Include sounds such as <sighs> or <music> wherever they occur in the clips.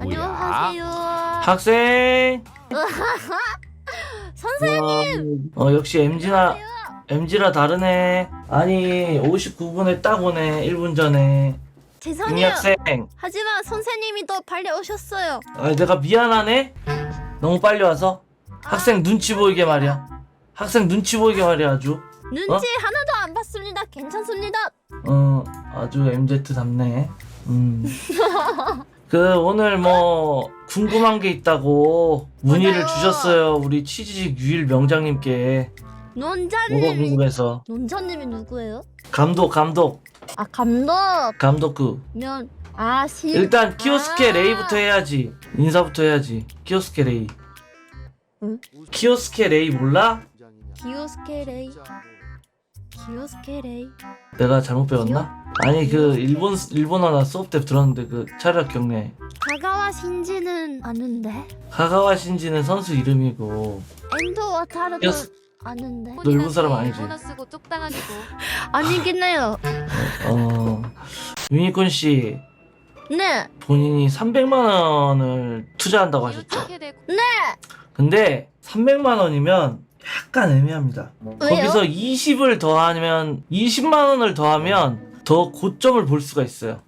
안녕하세요. 학생. <laughs> 선생님. 어 역시 MG나 MG라 다르네. 아니 59분에 딱 오네 1분 전에. 이 죄송해요. 학생. 하지만 선생님이 더 빨리 오셨어요. 아 내가 미안하네. 너무 빨리 와서. 학생 눈치 보이게 말이야. 학생 눈치 보이게 말이야 아주. 눈치 하나도 안 봤습니다. 괜찮습니다. 어 아주 MZ답네. 음. <laughs> 그 오늘 뭐 궁금한 게 있다고 문의를 맞아요. 주셨어요 우리 취지직 유일 명장님께 뭐가 논자님이 궁금해서 논자님이 누구예요? 감독 감독 아 감독 감독 그면 아시 일단 키오스케 아. 레이부터 해야지 인사부터 해야지 키오스케 레이 응? 키오스케 레이 몰라? 기요스케 레이 기요스케 레이 내가 잘못 배웠나? 아니 그 일본 일본어 나 수업 때 들었는데 그 차려 경례. 가가와 신지는 아는데? 하가와 신지는 선수 이름이고. 엔도 와타르도 기요스- 아는데? 너 일본 사람 아니지? 일본어 쓰고 쪽당하기고. <laughs> 아니긴 해요. 어 유니콘 씨. 네. 본인이 300만 원을 투자한다고 하셨죠? 되고. 근데 300만 원이면 약간 애매합니다. 왜요? 거기서 20을 더하면 20만 원을 더하면 더 고점을 볼 수가 있어요.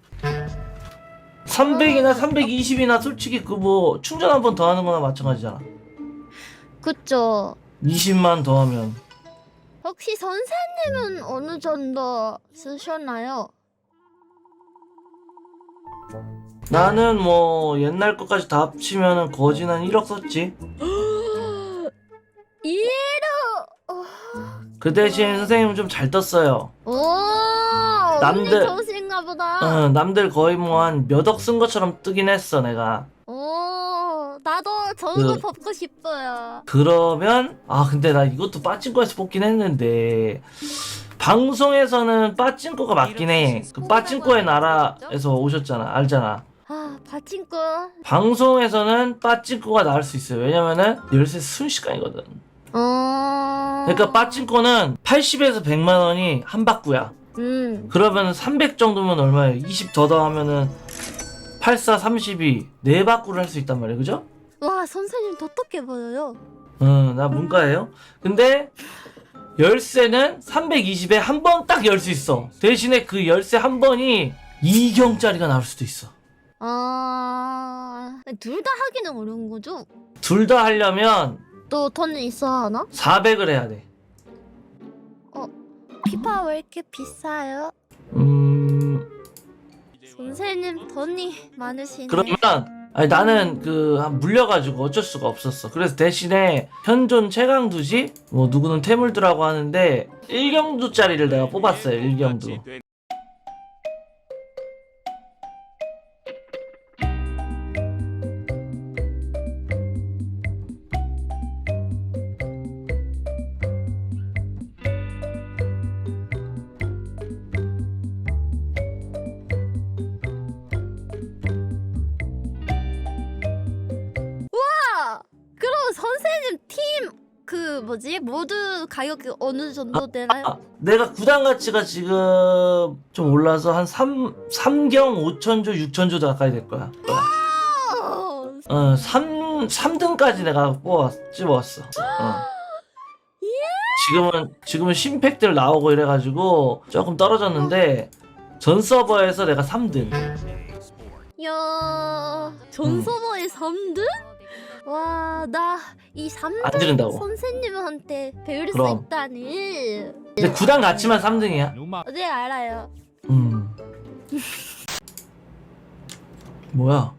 300이나 320이나 솔직히 그 뭐 충전 한 번 더 하는 거나 마찬가지잖아. 그쵸. 20만 더하면 혹시 선생님은 어느 정도 쓰셨나요? 나는 뭐 옛날 것까지 다 합치면은 거진 한 1억 썼지. <gasps> <gasps> 이해로. 그 대신 선생님은 좀잘 떴어요. 오. 남들- 좋으신가 보다. 어, 남들 거의 뭐 한 몇 억 쓴 것처럼 뜨긴 했어 내가. 오. 나도 저런 거 그- 뽑고 싶어요. 그러면 아 근데 나 이것도 빠찐코에서 뽑긴 했는데 방송에서는 빠찐코가 맞긴 해. 그 빠찐코의 나라에서 오셨잖아, 알잖아. 아 파친코. 방송에서는 빠찐코가 나을 수 있어요. 왜냐면은 열쇠 순식간이거든. 어. 그러니까 빠찐코는 80에서 100만 원이 한 바꾸야. 음. 그러면 300 정도면 얼마예요? 20 더 더하면은 84, 32, 네 바꾸를 할 수 있단 말이에요, 그죠? 와 선생님 똑똑해 보여요. 응, 나 문과예요. 근데 열쇠는 320에 한 번 딱 열 수 있어. 대신에 그 열쇠 한 번이 2경짜리가 나올 수도 있어. 아. 둘 다 하기는 어려운 거죠? 둘 다 하려면 또 돈이 있어야 하나? 400을 해야 돼. 피파 왜 이렇게 비싸요? 음, 선생님 돈이 많으시네. 그러면 아니, 나는 그한 물려가지고 어쩔 수가 없었어. 그래서 대신에 현존 최강두지 뭐 누구는 태물두라고 하는데 1경두짜리를 내가 뽑았어요. 1경두. 그 뭐지 모두 가격이 어느 정도 되나요? 아, 내가 구단 가치가 지금 좀 올라서 한 3, 3경 5천조, 6천조 가까이 될 거야. 어, 어, 3, 3등까지 내가 뽑아, 집어왔어. 어. 지금은, 지금은 심팩들 나오고 이래가지고 조금 떨어졌는데, 전 서버에서 내가 3등. 야, 전 서버의 3등? 와, 나이 3등 안 들은다고. 선생님한테 배울 그럼. 수 있다니. 근데 구단 가치만 3등이야. 네, 알아요. 음. 뭐야?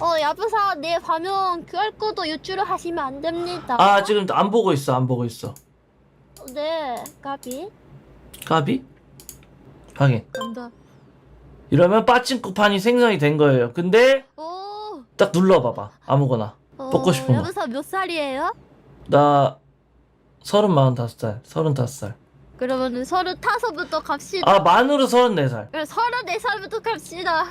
어, 야부사 내 화면 QR코드 유출을 하시면 안 됩니다. 아, 지금 안 보고 있어, 안 보고 있어. 네, 까비. 까비? 확인. 간다. 이러면 빠친코판이 생성이 된 거예요. 근데 오. 딱 눌러봐봐. 아무거나. 어, 뽑고 싶은 거. 야부사 몇 살이에요? 나 서른 마흔 다섯 살, 서른 다섯 살. 그러면은 서른 타서부터 갑시다. 아 만으로 서른 네 살. 그럼 서른 네 살부터 갑시다.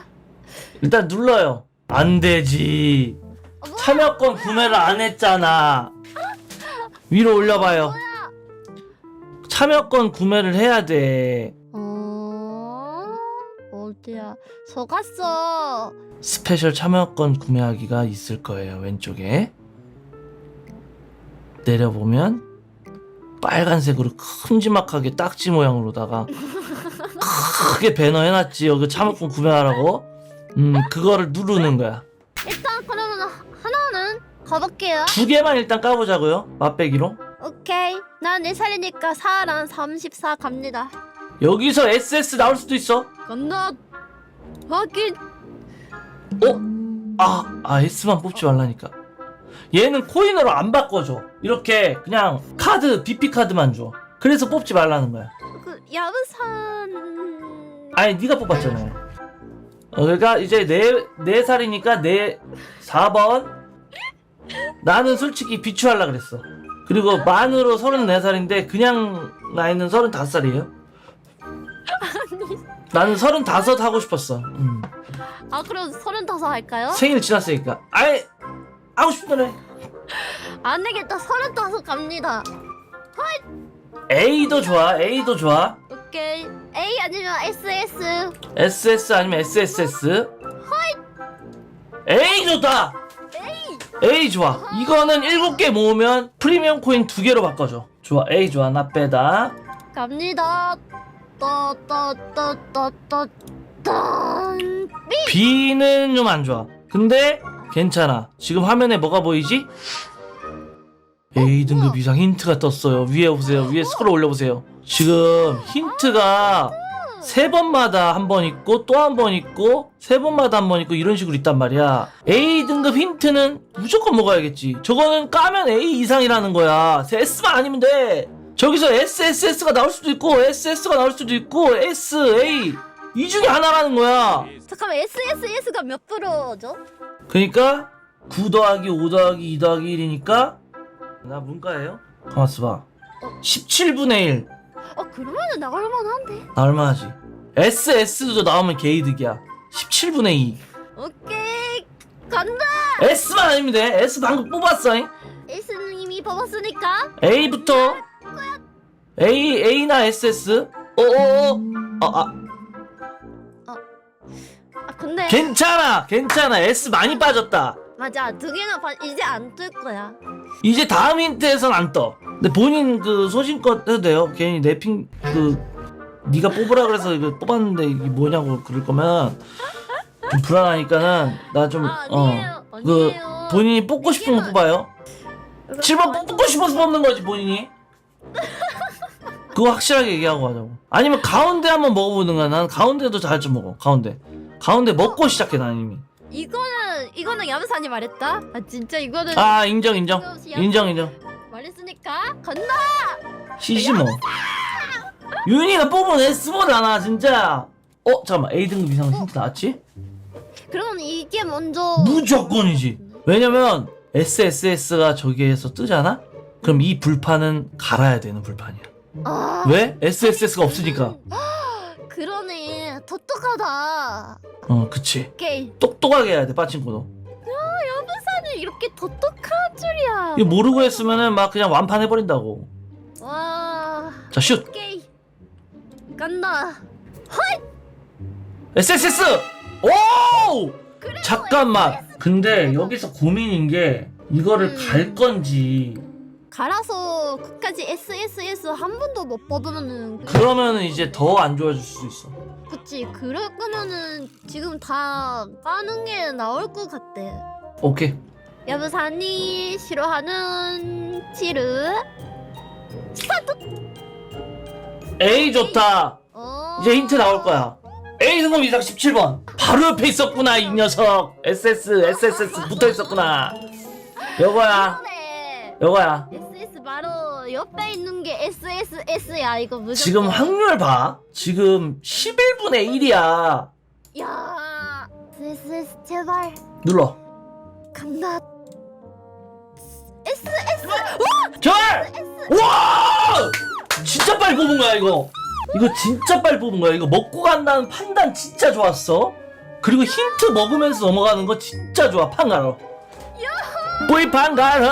일단 눌러요. 안 되지. 어, 뭐야? 참여권 구매를 안 했잖아. 위로 올려봐요. 참여권 구매를 해야 돼. 어, 어 어디야? 속았어. 스페셜 참여권 구매하기가 있을 거예요 왼쪽에 내려보면 빨간색으로 큼지막하게 딱지 모양으로다가 크게 배너 해놨지 여기 참여권 구매하라고 음 그거를 누르는 거야 일단 그러면 하- 하나는 가볼게요. 두 개만 일단 까보자고요 맛배기로 오케이. 난 4살이니까 4랑 34 갑니다. 여기서 SS 나올 수도 있어 건너. 확인. 어? 아, 아 S만 뽑지 말라니까 얘는 코인으로 안 바꿔줘 이렇게 그냥 카드 BP 카드만 줘 그래서 뽑지 말라는 거야 그 야부산. 아니 네가 뽑았잖아. 어, 그러니까 이제 네, 네 살이니까 네 4번. 나는 솔직히 비추하려 그랬어. 그리고 만으로 34살인데 그냥 나이는 35살이에요. 나는 35 하고 싶었어. 음. 아 그럼 35 할까요? 생일 지났으니까. 아이 하고 싶더래. 안 되겠다. 35 갑니다. A도 좋아. A도 좋아. 오케이. A 아니면 SS. SS 아니면 SSS. A 좋다. A 좋아. 이거는 7개 모으면 프리미엄 코인 2개로 바꿔줘. 좋아. A 좋아. 나 빼다. 갑니다. 떠떠떠떠떠떠. B는 좀 안 좋아. 근데 괜찮아. 지금 화면에 뭐가 보이지? A 등급 이상 힌트가 떴어요. 위에 보세요. 위에 스크롤 올려보세요. 지금 힌트가 세 번마다 한 번 있고 또 한 번 있고 세 번마다 한 번 있고 이런 식으로 있단 말이야. A 등급 힌트는 무조건 먹어야겠지. 저거는 까면 A 이상이라는 거야. S만 아니면 돼. 저기서 SSS가 나올 수도 있고 SS가 나올 수도 있고 S, A 이 중에 하나라는 거야. 잠깐만 SSS가 몇 프로죠? 그러니까 9 더하기 5 더하기 2 더하기 1이니까 나 문과예요? 가만 있어 봐 17분의 1 어 그러면은 나올 만한데. 나 얼마 하지? SS도 나오면 개이득이야 17분의 2 오케이 간다. S만 돼 S 방금 뽑았어 잉? S님이 뽑았으니까. A부터 A, A나 SS 어어어 아, 아 아 근데 괜찮아 괜찮아 S 많이 빠졌다 맞아 두 개나 봐 이제 안 뜰 거야. 이제 다음 힌트에선 안 떠. 근데 본인 그 소신껏 해도 돼요. 괜히 내핑 그 네가 뽑으라 그래서 이거 뽑았는데 이게 뭐냐고 그럴 거면 좀 불안하니까는 나 좀 아, 어. 아니에요. 그 아니에요. 본인이 뽑고 싶은 거 뽑아요. 이거 7번 완전- 뽑고 싶어서 뽑는 거지 본인이. <laughs> 그거 확실하게 얘기하고 하자고. 아니면 가운데 한번 먹어보는 거야. 난 가운데도 잘좀 먹어. 가운데. 가운데 먹고 시작해 난 이미. 이거는 이거는 야무산이 말했다. 아 진짜 이거는 아 인정 인정 인정 인정. 말했으니까 간다. 시시 뭐. 윤이가 뽑은 S보다 진짜. 어 잠깐만 A 등급 이상 힌트 나왔지? 그러면 이게 먼저 무조건이지. 왜냐면 SSS가 저기에서 뜨잖아. 그럼 이 불판은 갈아야 되는 불판이야. 아 왜? SSS가 없으니까. 그러네 똑똑하다. 어 그치. 오케이 똑똑하게 해야 돼 빠친코도. 야무산이 이렇게 똑똑한 줄이야. 이거 모르고 했으면은 막 그냥 완판해 버린다고. 와 자 슛. 오케이 간다. SSS. 오! 그래 잠깐만. 근데 여기서 고민인 게 이거를 음. 갈 건지 갈아서 끝까지 SSS 한 번도 못 뽑으면은 그러면은 이제 더 안 좋아질 수도 있어. 그치 그럴 거면은 지금 다 까는 게 나올 것 같대 오케이. 야부산이 싫어하는 치르 A 좋다. 어... 이제 힌트 나올 거야. A 등급 이상 17번. 바로 옆에 있었구나 이 녀석. SS SSS 붙어 있었구나. <laughs> 그러네 요거야. SS 바로 옆에 있는 게 SSS야 이거 무조건 지금 확률 봐. 지금 11분의 1이야. 야 SS 제발 눌러. 간다 절! 와! 진짜 빨리 뽑은 거야 이거. 이거 진짜 빨리 뽑은 거야. 이거 먹고 간다는 판단 진짜 좋았어. 그리고 힌트 먹으면서 넘어가는 거 진짜 좋아. 판가로. 뿌이 판가로.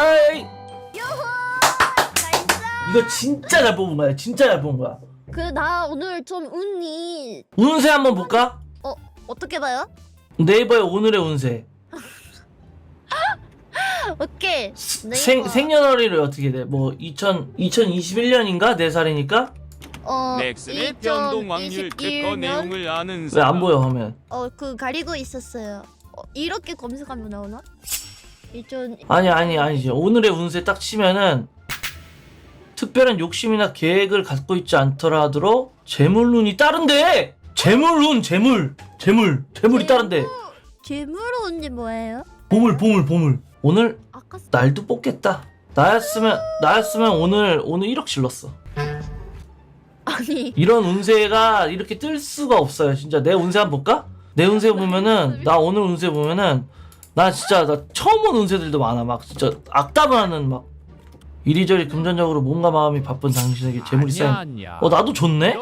이거 진짜 잘 뽑은 거야. 진짜 잘 뽑은 거야. 그 나 오늘 좀 운이 운세 한번 볼까? 어 어떻게 봐요? 네이버의 오늘의 운세 <laughs> 오케이. 스- 네이버. 생, 생년월일이 어떻게 돼? 뭐 2000, 2021년인가? 4살이니까? 어, 넥슨의 변동 확률 2021년? 내용을 아는 왜 사람 안 보여 화면 어, 그 가리고 있었어요. 어, 이렇게 검색하면 나오나? 2000 아니 아니 아니지 오늘의 운세 딱 치면은 특별한 욕심이나 계획을 갖고 있지 않더라 하도록 재물운이 따른데! 재물운 재물 재물 재물이 따른데! 재물로 온지 뭐예요? 보물 보물 보물. 오늘 아까 쓰- 날도 뽑겠다. 나였으면 나였으면 오늘 오늘 1억 질렀어. 아니. 이런 운세가 이렇게 뜰 수가 없어요 진짜. 내 운세 한번 볼까? 내 운세 보면은 나 오늘 운세 보면은 나 진짜 나 처음 본 운세들도 많아. 막 진짜 악담을 하는 막 이리저리 금전적으로 몸과 마음이 바쁜 당신에게 재물이 쌓인 어 나도 좋네?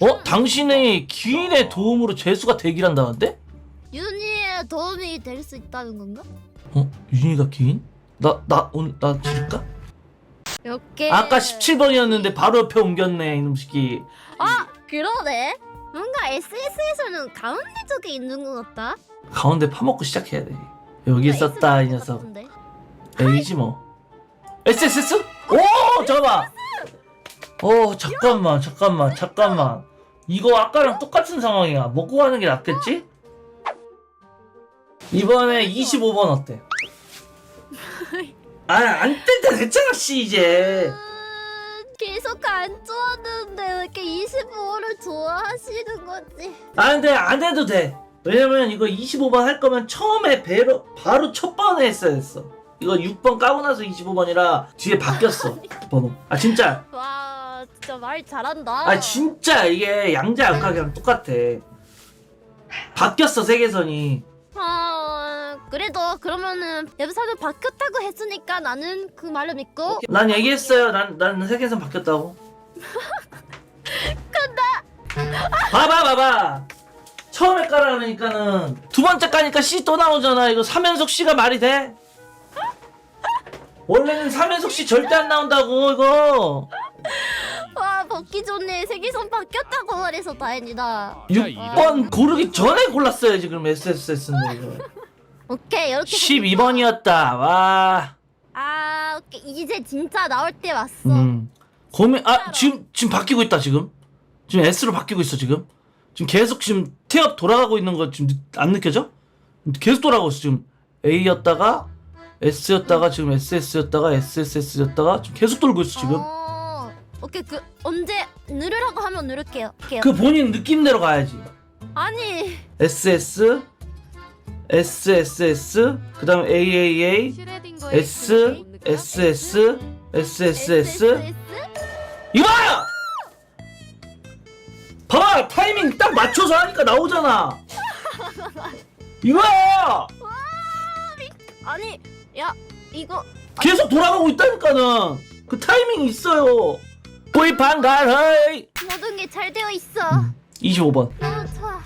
어? 당신의 기인의 도움으로 재수가 대기한다는데? 윤희의 도움이 될 수 있다는 건가? 어? 윤희가 기인? 나, 나, 오늘, 나 지를까? 이렇게 아까 17번이었는데 바로 옆에 옮겼네, 이놈 새끼. 아 그러네 뭔가 SS에서는 가운데 쪽에 있는 것 같다 가운데 파먹고 시작해야 돼. 여기 뭔가 있었다, 이 녀석. 같은데. A지 뭐. SSS? 오! 잠깐만! 어, 잠깐만, 잠깐만, 잠깐만. 이거 아까랑 똑같은 상황이야. 먹고 가는 게 낫겠지? 이번에 25번 어때? <laughs> 아, 안 뜬다 됐잖아, 씨, 이제. 음, 계속 안 좋았는데 왜 이렇게 25를 좋아하시는 거지? 아, 근데 안 해도 돼. 왜냐면 이거 25번 할 거면 처음에 배로, 바로 첫 번에 했어야 했어. 이거 6번 까고 나서 25번이라 뒤에 바뀌었어. <laughs> 번호. 아, 진짜. 와 진짜 말 잘한다 아 진짜 이게 양자 역학이랑 똑같아. 바뀌었어 세계선이. 아, 그래도 그러면은 웹사도 바뀌었다고 했으니까 나는 그 말을 믿고 난 얘기했어요. 난 난 세계선 바뀌었다고. <laughs> 봐봐 봐봐. 처음에 까라 그러니까는 두 번째 까니까 C 또 나오잖아. 이거 삼연속 C가 말이 돼? 원래는 삼연속 C 절대 안 나온다고 이거. 와 벗기 전에 세계선 바뀌었다고 말해서 다행이다 6번 고르기 전에 골랐어야지 그럼 SSS인데 이거. 오케이 이렇게 12번이었다. 와. 아 오케이 이제 진짜 나올 때 왔어 음. 고민 아 지금 지금 바뀌고 있다 지금. 지금 S로 바뀌고 있어 지금. 지금 계속 지금 태엽 돌아가고 있는 거 지금 느- 안 느껴져? 계속 돌아가고 있어 지금. A였다가 S였다가 지금 SS였다가 SSS였다가 지금 계속 돌고 있어 지금. 어, 오케이 그 언제 누르라고 하면 누를게요 오케이. 그 본인 느낌대로 가야지. 아니 SS SSS 그다음에 AAA S SS SSS 이거야! 봐봐 타이밍 딱 맞춰서 하니까 나오잖아 이거야 아니 야 이거 계속 돌아가고 있다니까는. 그 타이밍이 있어요. 보이판 갈헤이. 모든 게 잘 되어 있어. 25번. 너무 좋아.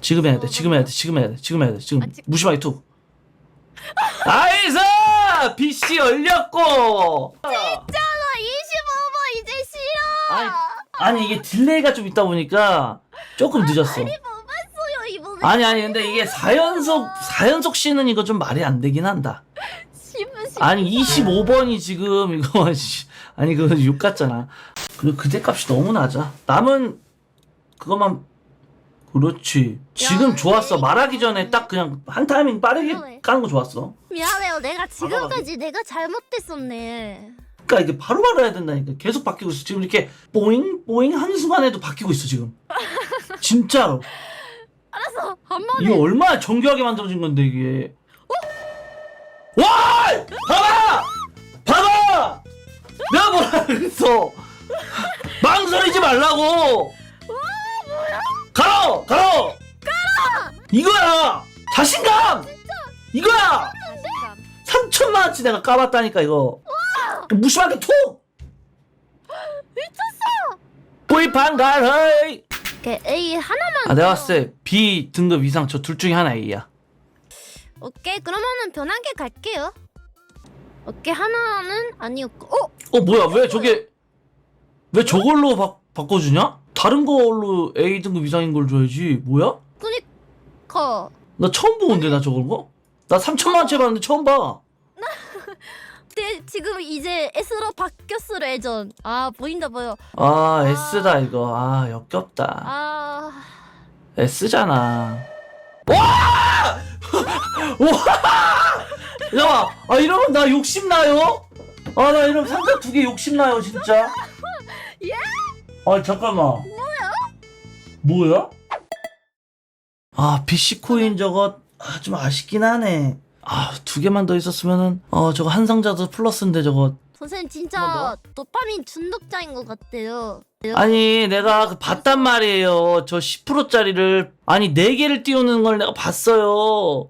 지금 해야 돼 지금 해야 돼 지금 해야 돼 지금 해야 돼 지금. 아, 지- 무시마이 투 나이스! PC 열렸고. 나 25번 이제 싫어. 아니, 아니 이게 딜레이가 좀 있다 보니까 조금 늦었어. 못 봤어요 이번에 아니 아니 근데 이게 4연속 4연속 C는 이거 좀 말이 안 되긴 한다. 아니 25번이 지금 이거 씨, <laughs> 아니 그거 6 같잖아. 그리고 그대 값이 너무 낮아. 남은 그것만 그렇지. 지금 야, 좋았어. 말하기 전에 딱 그냥 한 타이밍 빠르게 그래. 까는 거 좋았어. 미안해요 내가 지금까지 내가 잘못됐었네 그러니까 이게 바로 바로 해야 된다니까. 계속 바뀌고 있어. 지금 이렇게 뽀잉 뽀잉 한 순간에도 바뀌고 있어 지금. 진짜로. 알았어 한 번에 이거 얼마나 정교하게 만들어진 건데 이게 와! 봐봐! 봐봐! 내가 뭐라 그랬어 망설이지 말라고 가로! 가로! 이거야! 자신감! 이거야! 3천만 원치 내가 까봤다니까 이거 무심하게 톡! 미쳤어! 보이판 갈헤이 오케이 A 하나만 아 내가 더. 봤을 때 B 등급 이상 저 둘 중에 하나 A야 오케이 그러면은 변하게 갈게요 오케이 하나는 아니었고 어? 어 뭐야 왜 저게 왜 저걸로 바, 바꿔주냐? 다른 걸로 A 등급 이상인 걸 줘야지 뭐야? 커. 나 처음 보는데 나 저런 거? 나 3천만 원치 봤는데 처음 봐. 근데 지금 이제 S로 바뀌었어 레전. 아 보인다 보여. 아 S다 이거. 아 역겹다. 아 S잖아. 와! <laughs> 와! 야, 아 이러면 나 욕심 나요? 아 나 이러면 상자 두 개 욕심 나요 진짜. <laughs> 예? 아 잠깐만. 뭐야? 뭐야? 아 BC 코인 저거 아, 좀 아쉽긴 하네. 아 두 개만 더 있었으면은 어 저거 한 상자도 플러스인데 저거. 선생님 진짜 뭐, 도파민 중독자인 것 같아요. 아니 내가 그 봤단 말이에요. 저 10%짜리를 아니 4개를 띄우는 걸 내가 봤어요.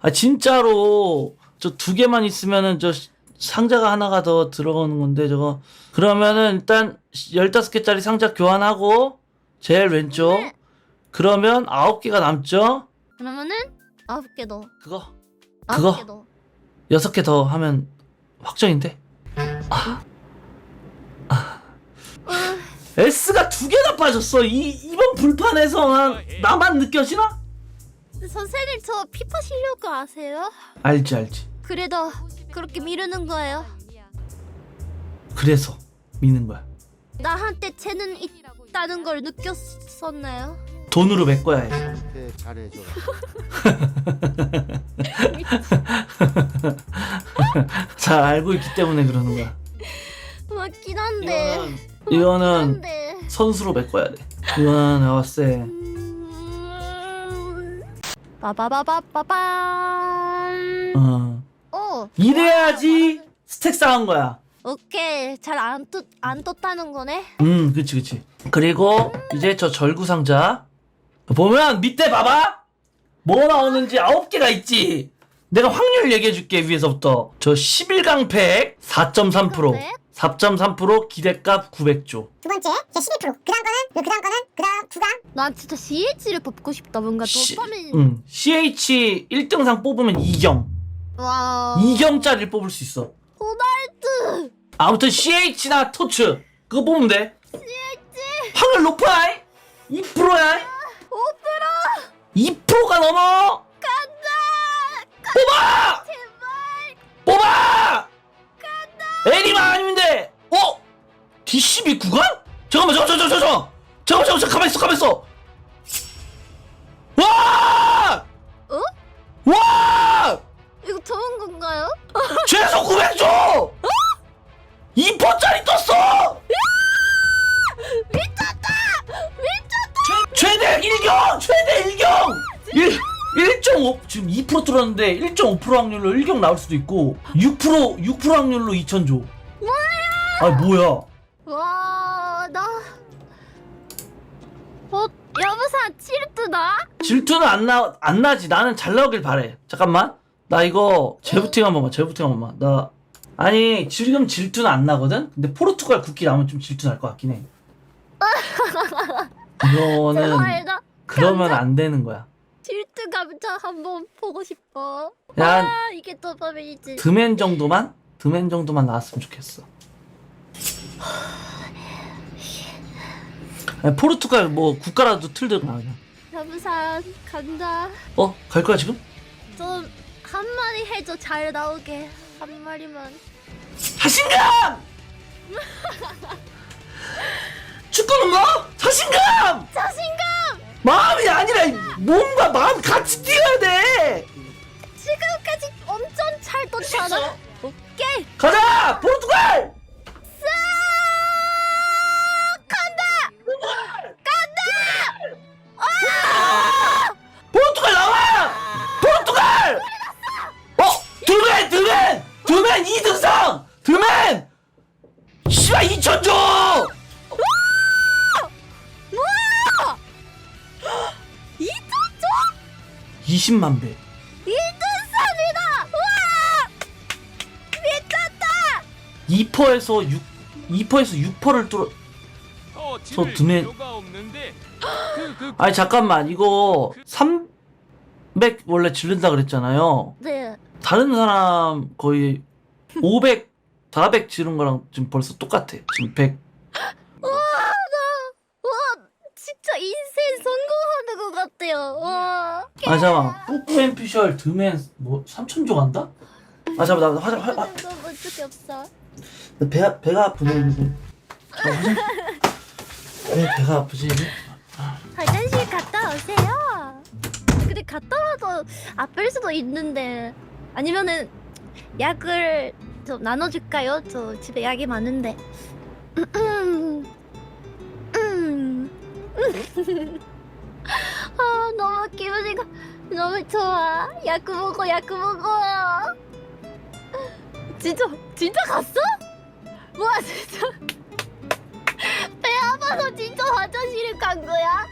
아 진짜로. 저 두 개만 있으면은 저 시- 상자가 하나가 더 들어가는 건데 저거. 그러면은 일단 15개짜리 상자 교환하고 제일 왼쪽. 네. 그러면 9개가 남죠? 그러면은 아홉 개 더. 그거 아홉 그거? 개 더. 6개 더 하면 확정인데 S가 두 개나 빠졌어 이, 이번 불판에서 나만 느껴지나? 선생님 저 피파 실력 아세요? 알지 알지 그래도 그렇게 미루는 거예요. 그래서 미는 거야 나한테 재능 있다는 걸 느꼈었나요? 돈으로 메꿔야 해 나한테 잘해줘라. <laughs> 잘 알고 있기 때문에 그러는 거야 맞긴 한데. 이거는 이거는 한데. 선수로 메꿔야 돼 이거는 내가 봤을 때 음... 빠바바바바밤. 어, 어. 이래야지 스택 쌓은 거야 오케이 잘안안 떴다는 거네. 음 그치 그치 그리고 이제 저 절구 상자 보면 밑에 봐봐. 뭐 나오는지 아홉 개가 있지. 내가 확률 얘기해 줄게 위에서부터. 저 11강 팩 4.3% 4.3% 기대값 900조. 두 번째, 제 12%. 그 다음 거는, 그 다음 거는, 그 다음 두 강. 난 진짜 CH를 뽑고 싶다. 뭔가 시- 도파민. 음, CH 1등상 뽑으면 2경. 와. 2경짜리를 뽑을 수 있어. 호날두. 아무튼 CH나 토츠. 그거 뽑으면 돼. 확률 높아 2%야 5% 2%가 넘어 간다. 뽑아 제발. 뽑아 에리만 아니면 돼 어? D12 구간? 잠깐만 잠깐만 잠깐만 잠깐만 잠깐만 잠깐만 가만 있어 가만 있어 지금 2% 뚫었는데 1.5% 확률로 1경 나올 수도 있고 6% 6% 확률로 2천조 뭐야? 아 뭐야? 와, 나. 어, 여보사? 질투는 안 나, 안 나지. 나는 잘 나오길 바래. 잠깐만. 나 이거 재부팅 한 번만, 재부팅 한 번만. 나, 아니, 지금 질투는 안 나거든? 근데 포르투갈 국기 나오면 좀 질투 날 것 같긴 해. <laughs> 이거는, 제발, 나 그러면 안 되는 거야. 칠두 감자 한번 보고 싶어. 야, 아, 이게 도파민이지. 드맨 정도만? 드맨 정도만 나왔으면 좋겠어. <sighs> 아니, 포르투갈 뭐 국가라도 나 그냥. 여보사 간다. 어? 갈 거야 지금? 좀 한마디 해줘 잘 나오게 한 마리만. 자신감! <laughs> 축구는 뭐? 자신감! 자신감. 마음이 아니라 몸과 마음 같이 뛰어야 돼. 지금까지 엄청 잘 떴잖아. 오케이. 가자, 포르투갈. 포르투갈 나와! 포르투갈! 어, 드맨, 드맨, 드맨 2등상, 드맨. 씨발 2천 줘. 20만 배. 이등산이다. 와. 미쳤다. 2%에서 6, 2%에서 6%를 뚫어. 어, 저칠 드네- 없는데. <gasps> 그, 그, 아니 잠깐만 이거 300 원래 지른다 그랬잖아요. 네. 다른 사람 거의 500, 400 지른 거랑 지금 벌써 똑같아. 지금 100. 와 진짜 진짜 인생 같아요. 와. 아 잠깐만 뿌꾸맨 피셜 드맨 뭐 3천조 간다? 아 잠깐만 나 화장 화, 화, 너무 어떻게 없어. 나 배가 배가 아프네 아, 화장 왜 배가 아프지 이게? 화장실 갔다 오세요. 근데 갔다 와도 아플 수도 있는데 아니면은 약을 좀 나눠줄까요? 저 집에 약이 많은데. 아 너무 기분이가 너무 좋아. 야구 먹어 야구 먹어. 진짜 진짜 갔어? 와 진짜 <laughs> 배 아파서 진짜 화장실에 간 거야?